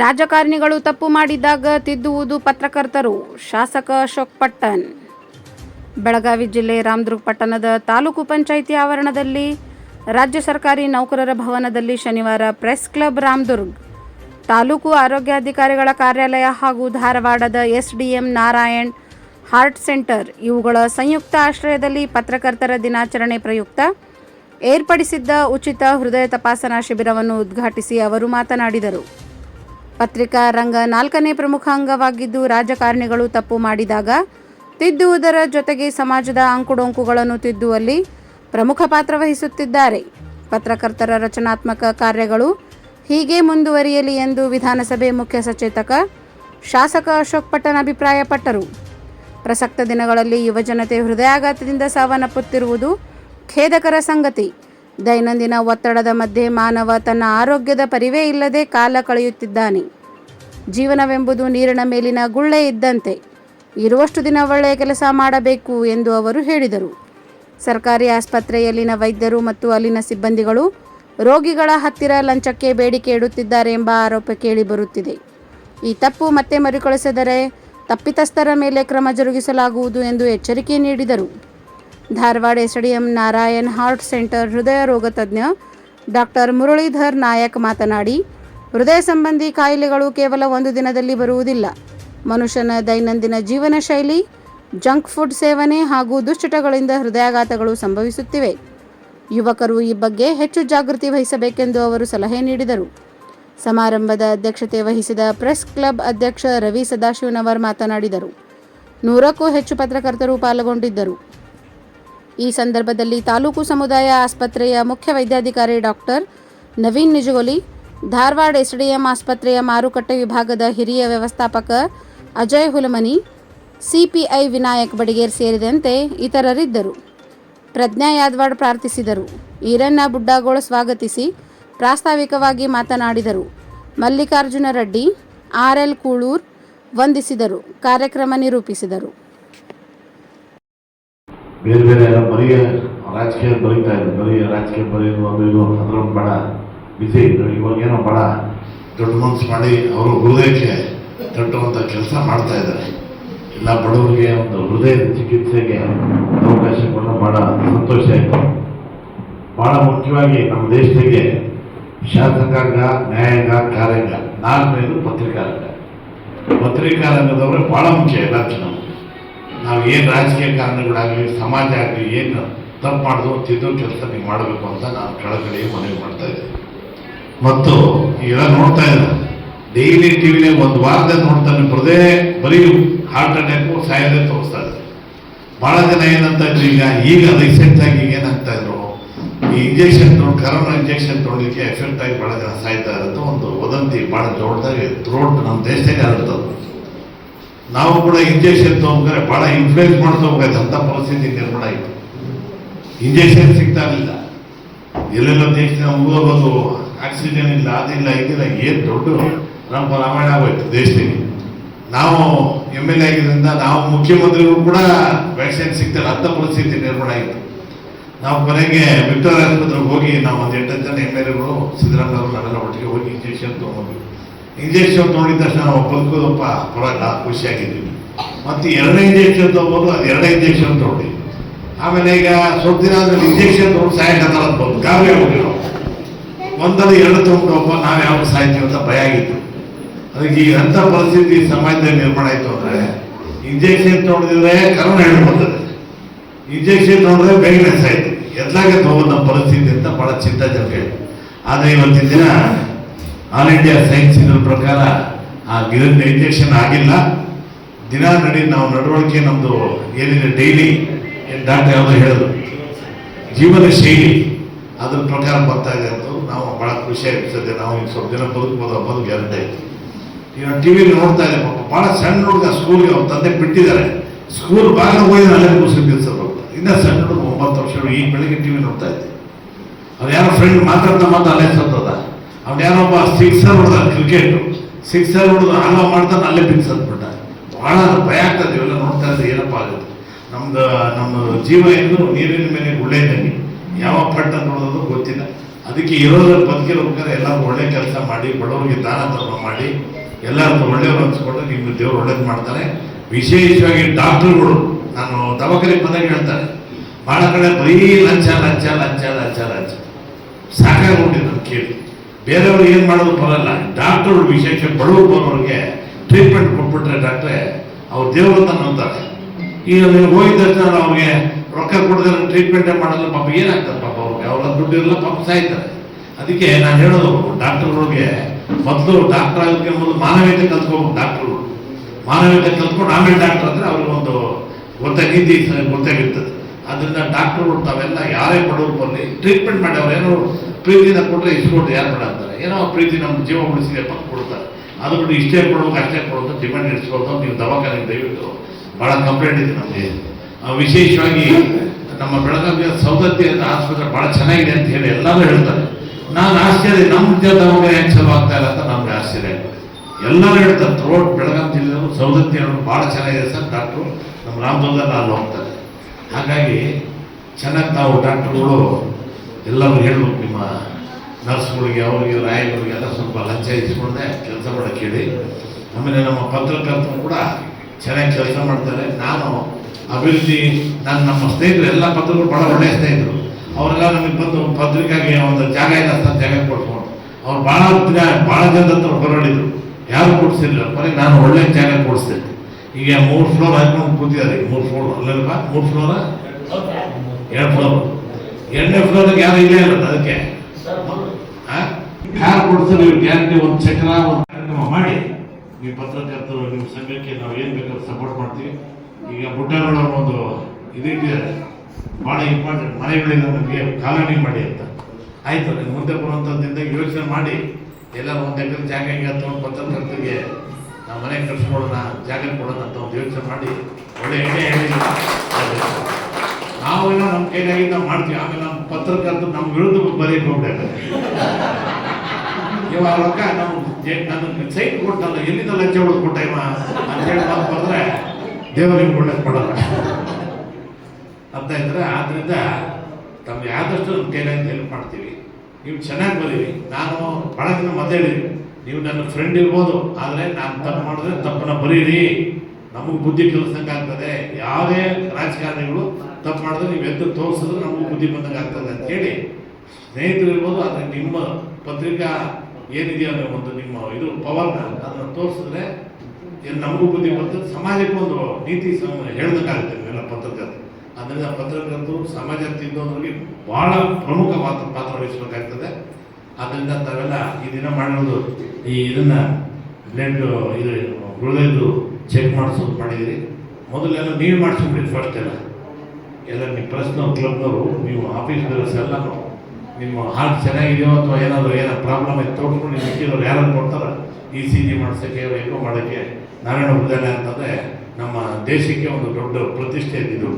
ರಾಜಕಾರಣಿಗಳು ತಪ್ಪು ಮಾಡಿದಾಗ ತಿದ್ದುವುದು ಪತ್ರಕರ್ತರು. ಶಾಸಕ ಅಶೋಕ್ ಪಟ್ಟಣ್ ಬೆಳಗಾವಿ ಜಿಲ್ಲೆ ರಾಮದುರ್ಗ್ ಪಟ್ಟಣದ ತಾಲೂಕು ಪಂಚಾಯಿತಿ ಆವರಣದಲ್ಲಿ ರಾಜ್ಯ ಸರ್ಕಾರಿ ನೌಕರರ ಭವನದಲ್ಲಿ ಶನಿವಾರ ಪ್ರೆಸ್ ಕ್ಲಬ್ ರಾಮದುರ್ಗ್. ತಾಲೂಕು ಆರೋಗ್ಯಾಧಿಕಾರಿಗಳ ಕಾರ್ಯಾಲಯ ಹಾಗೂ ಧಾರವಾಡದ ಎಸ್ಡಿಎಂ ನಾರಾಯಣ್ ಹಾರ್ಟ್ ಸೆಂಟರ್ ಇವುಗಳ ಸಂಯುಕ್ತ ಆಶ್ರಯದಲ್ಲಿ ಪತ್ರಕರ್ತರ ದಿನಾಚರಣೆ ಪ್ರಯುಕ್ತ ಏರ್ಪಡಿಸಿದ್ದ ಉಚಿತ ಹೃದಯ ತಪಾಸಣಾ ಶಿಬಿರವನ್ನು ಉದ್ಘಾಟಿಸಿ ಅವರು ಮಾತನಾಡಿದರು. ಪತ್ರಿಕಾ ರಂಗ ನಾಲ್ಕನೇ ಪ್ರಮುಖ ಅಂಗವಾಗಿದ್ದು ರಾಜಕಾರಣಿಗಳು ತಪ್ಪು ಮಾಡಿದಾಗ ತಿದ್ದುವುದರ ಜೊತೆಗೆ ಸಮಾಜದ ಅಂಕುಡೊಂಕುಗಳನ್ನು ತಿದ್ದುವಲ್ಲಿ ಪ್ರಮುಖ ಪಾತ್ರ ವಹಿಸುತ್ತಿದ್ದಾರೆ. ಪತ್ರಕರ್ತರ ರಚನಾತ್ಮಕ ಕಾರ್ಯಗಳು ಹೀಗೆ ಮುಂದುವರಿಯಲಿ ಎಂದು ವಿಧಾನಸಭೆ ಮುಖ್ಯ ಸಚೇತಕ ಶಾಸಕ ಅಶೋಕ್ ಪಟ್ಟಣ ಅಭಿಪ್ರಾಯಪಟ್ಟರು. ಪ್ರಸಕ್ತ ದಿನಗಳಲ್ಲಿ ಯುವಜನತೆ ಹೃದಯಾಘಾತದಿಂದ ಸಾವನ್ನಪ್ಪುತ್ತಿರುವುದು ಖೇದಕರ ಸಂಗತಿ. ದೈನಂದಿನ ಒತ್ತಡದ ಮಧ್ಯೆ ಮಾನವ ತನ್ನ ಆರೋಗ್ಯದ ಪರಿವೇ ಇಲ್ಲದೆ ಕಾಲ ಕಳೆಯುತ್ತಿದ್ದಾನೆ. ಜೀವನವೆಂಬುದು ನೀರಿನ ಮೇಲಿನ ಗುಳ್ಳೆ ಇದ್ದಂತೆ ಇರುವಷ್ಟು ದಿನ ಒಳ್ಳೆಯ ಕೆಲಸ ಮಾಡಬೇಕು ಎಂದು ಅವರು ಹೇಳಿದರು. ಸರ್ಕಾರಿ ಆಸ್ಪತ್ರೆಯಲ್ಲಿನ ವೈದ್ಯರು ಮತ್ತು ಅಲ್ಲಿನ ಸಿಬ್ಬಂದಿಗಳು ರೋಗಿಗಳ ಹತ್ತಿರ ಲಂಚಕ್ಕೆ ಬೇಡಿಕೆ ಇಡುತ್ತಿದ್ದಾರೆ ಎಂಬ ಆರೋಪ ಕೇಳಿಬರುತ್ತಿದೆ ಈ ತಪ್ಪು ಮತ್ತೆ ಮರುಕಳಿಸಿದರೆ ತಪ್ಪಿತಸ್ಥರ ಮೇಲೆ ಕ್ರಮ ಜರುಗಿಸಲಾಗುವುದು ಎಂದು ಎಚ್ಚರಿಕೆ ನೀಡಿದರು. Dharwad S D M Narayan heart centre ಹೃದಯ ರೋಗ ತಜ್ಞ ಡಾಕ್ಟರ್ ಮುರಳೀಧರ್ ನಾಯಕ್ ಮಾತನಾಡಿ, ಹೃದಯ ಸಂಬಂಧಿ ಕಾಯಿಲೆಗಳು ಕೇವಲ ಒಂದು ದಿನದಲ್ಲಿ ಬರುವುದಿಲ್ಲ. ಮನುಷ್ಯನ ದೈನಂದಿನ ಜೀವನ ಶೈಲಿ, ಜಂಕ್ ಫುಡ್ ಸೇವನೆ ಹಾಗೂ ದುಶ್ಚಟಗಳಿಂದ ಹೃದಯಾಘಾತಗಳು ಸಂಭವಿಸುತ್ತಿವೆ. ಯುವಕರು ಈ ಬಗ್ಗೆ ಹೆಚ್ಚು ಜಾಗೃತಿ ವಹಿಸಬೇಕೆಂದು ಅವರು ಸಲಹೆ ನೀಡಿದರು. ಸಮಾರಂಭದ ಅಧ್ಯಕ್ಷತೆ ವಹಿಸಿದ ಪ್ರೆಸ್ ಕ್ಲಬ್ ಅಧ್ಯಕ್ಷ ರವಿ ಸದಾಶಿವನವರ್ ಮಾತನಾಡಿದರು. ನೂರಕ್ಕೂ ಹೆಚ್ಚು ಪತ್ರಕರ್ತರು ಪಾಲ್ಗೊಂಡಿದ್ದರು. ಈ ಸಂದರ್ಭದಲ್ಲಿ ತಾಲೂಕು ಸಮುದಾಯ ಆಸ್ಪತ್ರೆಯ ಮುಖ್ಯ ವೈದ್ಯಾಧಿಕಾರಿ ಡಾಕ್ಟರ್ ನವೀನ್ ನಿಜಗೋಲಿ, ಧಾರವಾಡ ಎಸ್ಡಿಎಂ ಆಸ್ಪತ್ರೆಯ ಮಾರುಕಟ್ಟೆ ವಿಭಾಗದ ಹಿರಿಯ ವ್ಯವಸ್ಥಾಪಕ ಅಜಯ್ ಹುಲಮನಿ, ಸಿಪಿಐ ವಿನಾಯಕ್ ಬಡಿಗೇರ್ ಸೇರಿದಂತೆ ಇತರರಿದ್ದರು. ಪ್ರಜ್ಞಾ ಯಾದವಾಡ್ ಪ್ರಾರ್ಥಿಸಿದರು. ಈರಣ್ಣ ಬುಡ್ಡಾಗೋಳ ಸ್ವಾಗತಿಸಿ ಪ್ರಾಸ್ತಾವಿಕವಾಗಿ ಮಾತನಾಡಿದರು. ಮಲ್ಲಿಕಾರ್ಜುನ ರೆಡ್ಡಿ, ಆರ್ ಎಲ್ ಕೂಳೂರ್ ವಂದಿಸಿದರು. ಕಾರ್ಯಕ್ರಮ ನಿರೂಪಿಸಿದರು. ಬೇರೆ ಬೇರೆ ಎಲ್ಲ ಬರೀ ರಾಜಕೀಯ ಬರೀತಾ ಇದ್ರು. ಬರೀ ರಾಜಕೀಯ ಬರೆಯೋದು ಅದು ಇದು ಅದ್ರ ಬಡ ಬಿಸಿ ಇದ್ರು. ಇವಾಗ ಏನೋ ಬಡ ದೊಡ್ಡ ಮನಸ್ಸು ಮಾಡಿ ಅವರು ಹೃದಯಕ್ಕೆ ತಟ್ಟುವಂಥ ಕೆಲಸ ಮಾಡ್ತಾ ಇದ್ದಾರೆ. ಎಲ್ಲ ಬಡವರಿಗೆ ಒಂದು ಹೃದಯ ಚಿಕಿತ್ಸೆಗೆ ಅವಕಾಶ ಕೊಡೋ ಬಹಳ ಸಂತೋಷ ಆಯಿತು. ಭಾಳ ಮುಖ್ಯವಾಗಿ ನಮ್ಮ ದೇಶದಾಗೆ ಶಾಸಕಾಂಗ, ನ್ಯಾಯಾಂಗ, ಕಾರ್ಯಾಂಗ ನಾಲ್ಕನೇದು ಪತ್ರಿಕಾರಂಗ. ಪತ್ರಿಕಾರಂಗದವರೇ ಭಾಳ ಮುಖ್ಯ ಎಲ್ಲದಕ್ಕೂ ನಾವು ಏನು ರಾಜಕೀಯ ಕಾರಣಗಳಾಗಲಿ, ಸಮಾಜ ಆಗಲಿ ಏನು ತಪ್ಪು ಮಾಡಿದ್ರು ತಿದ್ದು ಕೆಲಸ ನೀವು ಮಾಡಬೇಕು ಅಂತ ನಾನು ಕಳಕಳಿ ಮನವಿ ಮಾಡ್ತಾ ಇದ್ದೆ ಮತ್ತು ಈಗ ನೋಡ್ತಾ ಇದ್ದಾರೆ. ಡೈಲಿ ಟಿ ವಿನೇ ಒಂದು ವಾರದಲ್ಲಿ ನೋಡ್ತಾನೆ ಬರದೇ ಬರೀ ಹಾರ್ಟ್ ಅಟ್ಯಾಕು ಸಾಯೋದೇ ತೋರಿಸ್ತಾ ಇದ್ದಾರೆ. ಭಾಳ ಜನ ಏನಂತ ಈಗ ಈಗ ರೀಸೆಂಟ್ ಆಗಿ ಈಗ ಏನಾಗ್ತಾ ಇದ್ರು, ಈ ಇಂಜೆಕ್ಷನ್ ತೊಗೊಂಡು ಕರೋನಾ ಇಂಜೆಕ್ಷನ್ ತೊಗೊಳ್ಲಿಕ್ಕೆ ಎಫೆಕ್ಟ್ ಆಗಿ ಭಾಳ ಜನ ಸಾಯ್ತಾ ಇರೋದು ಒಂದು ವದಂತಿ ಭಾಳ ದೊಡ್ಡದಾಗಿ ಥ್ರೋಟ್ ನಮ್ಮ ದೇಶದಾಗ ಹರಡ್ತದೆ ನಾವು ಕೂಡ ಇಂಜೆಕ್ಷನ್ ತೊಗೊಂಡ್ರೆ ಭಾಳ ಇನ್ಫ್ಲೂಯೆನ್ಸ್ ಮಾಡ್ತಾ ಅಂತ ಪರಿಸ್ಥಿತಿ ನಿರ್ಮಾಣ ಆಯಿತು. ಇಂಜೆಕ್ಷನ್ ಸಿಗ್ತಾ ಇರಲಿಲ್ಲ. ಎಲ್ಲೆಲ್ಲ ದೇಶದ ಹೋಗೋದು ಆಕ್ಸಿಜನ್ ಇಲ್ಲ, ಅದಿಲ್ಲ, ಇದಿಲ್ಲ, ಏನು ದೊಡ್ಡ ನಮ್ಮ ರಾಮಾಯಣ ಆಗೋಯ್ತು ದೇಶದಲ್ಲಿ. ನಾವು ಎಂ ಎಲ್ ಎ ಆಗಿದ್ದರಿಂದ ನಾವು ಮುಖ್ಯಮಂತ್ರಿಗಳು ಕೂಡ ವ್ಯಾಕ್ಸಿನ್ ಸಿಗ್ತಾರೆ ಅಂತ ಪರಿಸ್ಥಿತಿ ನಿರ್ಮಾಣ ಆಯಿತು. ನಾವು ಕೊನೆಗೆ ವಿಕ್ಟೋರಿಯಾ ಆಸ್ಪತ್ರೆಗೆ ಹೋಗಿ ನಾವು ಒಂದು ಎಂಟು ಜನ ಎಂ ಎಲ್ ಎಗಳು ಸಿದ್ದರಾಮಯ್ಯ ನಾವೆಲ್ಲ ಒಟ್ಟಿಗೆ ಹೋಗಿ ಇಂಜೆಕ್ಷನ್ ತೊಗೊಂಡ್ವಿ ಇಂಜೆಕ್ಷನ್ ನೋಡಿದ ತಕ್ಷಣ ನಾವು ಬದುಕೋದಪ್ಪ, ಪರವಾಗಿಲ್ಲ ಖುಷಿಯಾಗಿದ್ದೀವಿ ಮತ್ತು ಎರಡನೇ ಇಂಜೆಕ್ಷನ್ ತೊಗೊಂಡು ಅದು ಎರಡನೇ ಇಂಜೆಕ್ಷನ್ ತೊಗೊಂಡು ಆಮೇಲೆ ಈಗ ಸ್ವಲ್ಪ ದಿನ ಆದ್ಮೇಲೆ ಇಂಜೆಕ್ಷನ್ ತೊಗೊಂಡು ಸಾಯಕತ್ತಾರ ಬಂದು ಗಾಬರಿ ಹೋಗಿ ನಾವು. ಒಂದಲ್ಲ ಎರಡು ತೊಗೊಂಡಪ್ಪ, ನಾವು ಯಾವ ಸಾಯ್ತೀವಿ ಅಂತ ಭಯ ಆಗಿತ್ತು. ಅದಕ್ಕೆ ಈಗ ಅಂಥ ಪರಿಸ್ಥಿತಿ ಸಮಾಜದಲ್ಲಿ ನಿರ್ಮಾಣ ಆಯಿತು ಅಂದರೆ, ಇಂಜೆಕ್ಷನ್ ತೊಗೊಂಡಿದ್ರೆ ಕರೋನಾ ಹೇಳಿ ಬರ್ತದೆ ಇಂಜೆಕ್ಷನ್ ತೊಗೊಂಡ್ರೆ ಬೇಗನೆ ಸಾಯ್ತು ಎಲ್ಲಾಗೆ ತೊಗೊಂಡು ನಮ್ಮ ಪರಿಸ್ಥಿತಿ ಅಂತ ಭಾಳ ಚಿಂತಾಜನಕ ಆದರೆ ಇವತ್ತಿನ ದಿನ ಆಲ್ ಇಂಡಿಯಾ ಸೈನ್ಸ್ ಪ್ರಕಾರ ಆ ಗಿಡದ ಇಂಜೆಕ್ಷನ್ ಆಗಿಲ್ಲ. ದಿನ ನಡಿ ನಾವು ನಡವಳಿಕೆ ನಮ್ಮದು ಏನಿದೆ, ಡೈಲಿ ಡಾಕ್ಟರ್ ಯಾವುದೋ ಹೇಳೋದು. ಜೀವನ ಶೈಲಿ ಅದ್ರ ಪ್ರಕಾರ ಬರ್ತಾ ಇದೆ ಅಂತ ನಾವು ಭಾಳ ಖುಷಿ ಅನಿಸುತ್ತೆ ನಾವು ಈಗ ಸ್ವಲ್ಪ ದಿನ ಬದುಕ್ಬೋದು ಅನ್ನೋದು ಗ್ಯಾರಂಟಿ ಆಯ್ತು. ಈಗ ಟಿ ವಿಲಿ ನೋಡ್ತಾ ಇದೆ ಪಾಪ. ಭಾಳ ಸಣ್ಣ ಹುಡುಗ ಸ್ಕೂಲ್ಗೆ ಅವ್ರ ತಂದೆ ಬಿಟ್ಟಿದ್ದಾರೆ. ಸ್ಕೂಲ್ ಬಾಗಿಲು ಹೋಗಿ ಅಲ್ಲೇ ಕೆಲಸ ನಿಲ್ಸೋದು ಇನ್ನ ಸಣ್ಣ ಹುಡುಗ ಒಂಬತ್ತು ವರ್ಷ ಈ ಬೆಳಿಗ್ಗೆ ಟಿ ವಿ ನೋಡ್ತಾ ಇದ್ದೆ. ಅವ್ರು ಯಾರೋ ಫ್ರೆಂಡ್ ಮಾತಾಡ್ತಾ ಮಾತಾ ಅಲ್ಲೇ ಸತ್ತದ. ಅವ್ನು ಯಾರೊಬ್ಬ ಸಿಕ್ಸರ್ ಹೊಡೆದ ಕ್ರಿಕೆಟ್ ಸಿಕ್ಸರ್ ಹೊಡೆದು ಆಗ ಮಾಡ್ತಾನೆ, ಅಲ್ಲೇ ಪಿಕ್ಸ್ ಅಂದ್ಬಿಟ್ಟ ಭಾಳ ಭಯ ಆಗ್ತದೆ, ಇವೆಲ್ಲ ನೋಡ್ತಾ ಇದ್ದೆ ಏನಪ್ಪ ಆಗುತ್ತೆ. ನಮ್ದು, ನಮ್ಮ ಜೀವ ಎಂದು ನೀರಿನ ಮೇಲೆ ಗುಳ್ಳೆ ಇದ್ದಂಗೆ. ಯಾವ ಪಟ್ಟ ನೋಡೋದು ಗೊತ್ತಿಲ್ಲ. ಅದಕ್ಕೆ ಇರೋದ್ರ ಬದುಕಿರ್ಬೇಕಾದ್ರೆ ಎಲ್ಲರೂ ಒಳ್ಳೆ ಕೆಲಸ ಮಾಡಿ, ಬಡವರಿಗೆ ದಾನ ಧರ್ಮ ಮಾಡಿ ಎಲ್ಲರೂ ಒಳ್ಳೆಯವರು ಅನ್ಸ್ಕೊಂಡು ನಿಮ್ಮ ದೇವರು ಒಳ್ಳೇದು ಮಾಡ್ತಾರೆ. ವಿಶೇಷವಾಗಿ ಡಾಕ್ಟರ್ಗಳು, ನಾನು ದವಾಖಾನೆ ಬಂದಾಗ ಹೇಳ್ತಾರೆ ಭಾಳ ಕಡೆ ಬರೀ ಲಂಚ ಲಂಚ ಲಂಚ ಲಂಚ ಲಂಚ. ಸಾಕಾಗ್ಬಿಟ್ಟಿದೆ, ನಾನು ಕೇಳಿ. ಬೇರೆಯವ್ರು ಏನು ಮಾಡೋದು ಬರಲ್ಲ ಡಾಕ್ಟರ್ ವಿಶೇಷ ಬಡವರು ಬರೋರಿಗೆ ಟ್ರೀಟ್ಮೆಂಟ್ ಕೊಟ್ಬಿಟ್ರೆ ಡಾಕ್ಟ್ರೆ ಅವ್ರು ದೇವರು ಅಂತ ಅಂತಾರೆ ಈಗ ನೀವು ಹೋಗಿದ ತಕ್ಷಣ ಅವ್ರಿಗೆ ರೊಕ್ಕ ಕೊಡದೆ ಟ್ರೀಟ್ಮೆಂಟೇ ಮಾಡಲ್ಲ ಪಾಪ ಏನಾಗ್ತಾರೆ ಪಾಪ ಅವ್ರಿಗೆ? ಅವ್ರ ದುಡ್ಡು ಇರಲ್ಲ ಪಾಪ ಸಾಯ್ತಾರೆ. ಅದಕ್ಕೆ ನಾನು ಹೇಳೋದು ಡಾಕ್ಟರ್ಗಳಿಗೆ ಮೊದಲು ಡಾಕ್ಟರ್ ಆಗೋದಕ್ಕೆ ಮೊದಲು ಮಾನವೀಯತೆ ಕಲ್ತ್ಕೋಬೇಕು ಡಾಕ್ಟರ್ಗಳು ಮಾನವೀಯತೆ ಕಲ್ತ್ಕೊಂಡು ಆಮೇಲೆ ಡಾಕ್ಟರ್ ಅಂದರೆ ಅವ್ರಿಗೊಂದು ಗೊತ್ತ ನೀತಿ ಗೊತ್ತಾಗಿರ್ತದೆ. ಅದರಿಂದ ಡಾಕ್ಟರ್ಗಳು ತಾವೆಲ್ಲ ಯಾರೇ ಬಡವರು ಬರಲಿ ಟ್ರೀಟ್ಮೆಂಟ್ ಮಾಡಿ ಏನೋ ಪ್ರೀತಿನ ಕೊಟ್ಟರೆ ಕೊಟ್ಟು ಯಾರು ಮಾಡ್ತಾರೆ ಅಂತಾರೆ ಏನೋ ಪ್ರೀತಿ ನಮ್ಮ ಜೀವ ಉಳಿಸಿದೆಪ್ಪ ಅಂತ ಕೊಡ್ತಾರೆ. ಅದು ಬಿಟ್ಟು ಇಷ್ಟೇ ಕೊಡೋದು ಅಷ್ಟೇ ಕೊಡೋದು ಡಿಮ್ಯಾಂಡ್ ಇಡಿಸ್ಬೋದು ನೀವು ದವಾಖಾನೆಗೆ ದಯವಿಟ್ಟು ಭಾಳ ಕಂಪ್ಲೇಂಟ್ ಇದೆ ನಮಗೆ. ಆ, ವಿಶೇಷವಾಗಿ ನಮ್ಮ ಬೆಳಗಾವಿಯ ಸೌದತ್ತಿ ಅಂತ ಆಸ್ಪತ್ರೆ ಭಾಳ ಚೆನ್ನಾಗಿದೆ ಅಂತ ಹೇಳಿ ಎಲ್ಲರೂ ಹೇಳ್ತಾರೆ. ನಾನು ಆಶ್ಚರ್ಯ ನಮ್ಮ ದವಾಖಾನೆ ಯಾಕೆ ಚಲೋ ಆಗ್ತಾ ಇಲ್ಲ ಅಂತ ನಮಗೆ ಆಶ್ಚರ್ಯ ಎಲ್ಲರೂ ಹೇಳ್ತಾರೆ ರೋಡ್ ಬೆಳಗಾವಿ ಜಿಲ್ಲೆಯವರು ಸೌದತ್ತಿ ಅವರು ಭಾಳ ಚೆನ್ನಾಗಿದೆ ಸರ್ ಡಾಕ್ಟ್ರು. ನಮ್ಮ ರಾಮದುರ್ಗದಲ್ಲಿ ನಾನು ಹೋಗ್ತಾರೆ. ಹಾಗಾಗಿ ಚೆನ್ನಾಗಿ ನಾವು ಡಾಕ್ಟ್ರುಗಳು ಎಲ್ಲರೂ ಹೇಳ್ಬೇಕು ನಿಮ್ಮ ನರ್ಸ್ಗಳಿಗೆ ಅವರಿಗೆ ರಾಯಗಳಿಗೆ ಎಲ್ಲ ಸ್ವಲ್ಪ ಲಂಚ ಇಸ್ಕೊಂಡೆ ಕೆಲಸ ಮಾಡಕ್ಕೆ ಹೇಳಿ ಆಮೇಲೆ ನಮ್ಮ ಪತ್ರಕರ್ತರು ಕೂಡ ಚೆನ್ನಾಗಿ ಕೆಲಸ ಮಾಡ್ತಾರೆ. ನಾನು ಅಭಿವೃದ್ಧಿ ನಾನು ನಮ್ಮ ಸ್ನೇಹಿತರು ಎಲ್ಲ ಪತ್ರಗಳು ಭಾಳ ಒಳ್ಳೆಯ ಸ್ನೇಹಿತರು. ಅವರೆಲ್ಲ ನಮಗೆ ಬಂದು ಪತ್ರಿಕೆಗೆ ಒಂದು ಜಾಗ ಇಲ್ಲ ಅಂತ ಜಾಗ ಕೊಟ್ಕೊಂಡು ಅವ್ರು ಭಾಳ ದಿನ ಭಾಳ ಜನದ ಹತ್ರ ಹೊರಡಿದ್ರು ಯಾರು ಕೊಡಿಸಿಲ್ಲ ಬರೀ ನಾನು ಒಳ್ಳೆ ಜಾಗ ಕೊಡಿಸ್ತೇನೆ ಈಗ ಮೂರು ಫ್ಲೋರ್ ಹಾಕೊಂಡು ಕೂತಿದ್ದಾರೆ. ಈಗ ಮೂರು ಫ್ಲೋರ್ ಅಲ್ಲಲ್ವಾ ಮೂರು ಫ್ಲೋರ ಎರಡು ಫ್ಲೋರ್ ಎರಡನೇ ಫ್ಲೋರ್ಗೆ ಯಾರು ಇಲ್ಲೇ ಇಲ್ಲ ಅದಕ್ಕೆ. ಯಾರು ಕೊಡ್ತಾರೆ ನೀವು ಗ್ಯಾರಂಟಿ ಒಂದು ಚಕ್ರ ಒಂದು ಕಾರ್ಯಕ್ರಮ ಮಾಡಿ ನೀವು ಪತ್ರಕರ್ತರು ನಿಮ್ಮ ಸಂಘಕ್ಕೆ ನಾವು ಏನು ಬೇಕಾದ್ರೂ ಸಪೋರ್ಟ್ ಮಾಡ್ತೀವಿ. ಈಗ ಬುಡ್ಡಗಳ ಒಂದು ಇದಕ್ಕೆ ಭಾಳ ಇಂಪಾರ್ಟೆಂಟ್ ಮನೆಗಳಿಂದ ನಮಗೆ ಕಾಲೋನಿ ಮಾಡಿ ಅಂತ. ಆಯಿತು ನೀವು ಮುಂದೆ ಬರುವಂಥದ್ದಿಂದ ಯೋಚನೆ ಮಾಡಿ. ಎಲ್ಲ ಒಂದು ಎಕರೆ ಜಾಗ ಈಗ ತೊಗೊಂಡು ಪತ್ರಕರ್ತರಿಗೆ ನಾವು ಮನೆ ಕಟ್ಸ್ಕೊಳ್ಳೋಣ ಜಾಗ ಕೊಡೋಣ ಅಂತ ಒಂದು ಯೋಚನೆ ಮಾಡಿ. ಒಳ್ಳೆ ಎಣ್ಣೆ ಹೇಳಿ ನಾವೇನೋ ನಮ್ಮ ಕೈಲಾಗಿ ನಾವು ಮಾಡ್ತೀವಿ. ಆಮೇಲೆ ನಮ್ಮ ಪತ್ರಕರ್ತರು ನಮ್ಮ ವಿರುದ್ಧ ಬರೀಕ್ ಇವಾಗ ರೊಕ್ಕ ನಾವು ನನ್ನ ಸೈಟ್ ಕೊಟ್ಟಲ್ಲ, ಎಲ್ಲಿಂದ ಲಂಚ ಕೊಟ್ಟ ಇವ ಅಂತೇಳಿ ಮಾತು ಬಂದ್ರೆ ದೇವರಿಗೆ ಒಳ್ಳೇದು ಕೊಡಲ್ಲ. ಅರ್ಥ ಆಯ್ತಾರೆ ಆದ್ರಿಂದ ತಮ್ಗೆ ಆದಷ್ಟು ನಮ್ಮ ಕೈಲಾಗಿ ಹೆಲ್ಪ್ ಮಾಡ್ತೀವಿ. ನೀವು ಚೆನ್ನಾಗಿ ಬರೀರಿ. ನಾನು ಭಾಳ ದಿನ ಮಾತಾಡಿದ್ವಿ ನೀವು ನನ್ನ ಫ್ರೆಂಡ್ ಇರ್ಬೋದು. ಆದರೆ ನಾನು ತಪ್ಪು ಮಾಡಿದ್ರೆ ತಪ್ಪನ್ನ ಬರೀರಿ. ನಮಗೆ ಬುದ್ಧಿ ಕಲಿಸ್ದಂಗೆ ಆಗ್ತದೆ. ಯಾವುದೇ ರಾಜಕಾರಣಿಗಳು ತಪ್ಪು ಮಾಡಿದ್ರೆ ನೀವು ಎದ್ದು ತೋರಿಸಿದ್ರೆ ನಮಗೂ ಬುದ್ಧಿ ಬಂದಂಗೆ ಆಗ್ತದೆ ಅಂತ ಹೇಳಿ. ಸ್ನೇಹಿತರು ಇರ್ಬೋದು, ಆದರೆ ನಿಮ್ಮ ಪತ್ರಿಕಾ ಏನಿದೆಯೋ ಒಂದು ನಿಮ್ಮ ಇದು ಪವರ್ನ ಅದನ್ನು ತೋರಿಸಿದ್ರೆ ಏನು ನಮಗೂ ಬುದ್ಧಿ ಬರ್ತದೆ, ಸಮಾಜಕ್ಕೂ ಒಂದು ನೀತಿ ಹೇಳಬೇಕಾಗುತ್ತೆ ನೀವೆಲ್ಲ ಪತ್ರಕರ್ತರು. ಅದರಿಂದ ಪತ್ರಕರ್ತರು ಸಮಾಜ ತಿದ್ದೋದ್ರಿಗೆ ಬಹಳ ಪ್ರಮುಖ ಪಾತ್ರ ಪಾತ್ರ ವಹಿಸಬೇಕಾಗ್ತದೆ. ಅದರಿಂದ ತಾವೆಲ್ಲ ಈ ದಿನ ಮಾಡೋದು ಈ ಇದನ್ನು ಬ್ಲಡ್ ಇದು ಹೃದಯದ್ದು ಚೆಕ್ ಮಾಡಿಸೋದು ಮಾಡಿದಿರಿ. ಮೊದಲೆಲ್ಲ ನೀವು ಮಾಡಿಸ್ಬಿಡಿ ಫಸ್ಟ್ ಎಲ್ಲ. ಎಲ್ಲ ನಿಮ್ಮ ಪ್ರೆಸ್ನವ್ರು ಕ್ಲಬ್ನವರು ನೀವು ಆಫೀಸ್ ಎಲ್ಲನೂ, ನಿಮ್ಮ ಹಾರ್ಟ್ ಚೆನ್ನಾಗಿದೆಯೋ ಅಥವಾ ಏನಾದರೂ ಏನೋ ಪ್ರಾಬ್ಲಮ್ ಇತ್ತು ತೋರಿಸ್ಕೊಂಡು ನಿಮ್ಮ ಮಿಕ್ಕಿದವ್ರು ಯಾರು ಕೊಡ್ತಾರೆ? ಇ ಸಿ ಜಿ ಮಾಡಿಸೋಕ್ಕೆ, ಏನೋ ಮಾಡೋಕ್ಕೆ ನಾರಾಯಣ ಉದಾಹರಣೆ ಅಂತಂದರೆ ನಮ್ಮ ದೇಶಕ್ಕೆ ಒಂದು ದೊಡ್ಡ ಪ್ರತಿಷ್ಠೆ ಇದ್ದಿದ್ದು.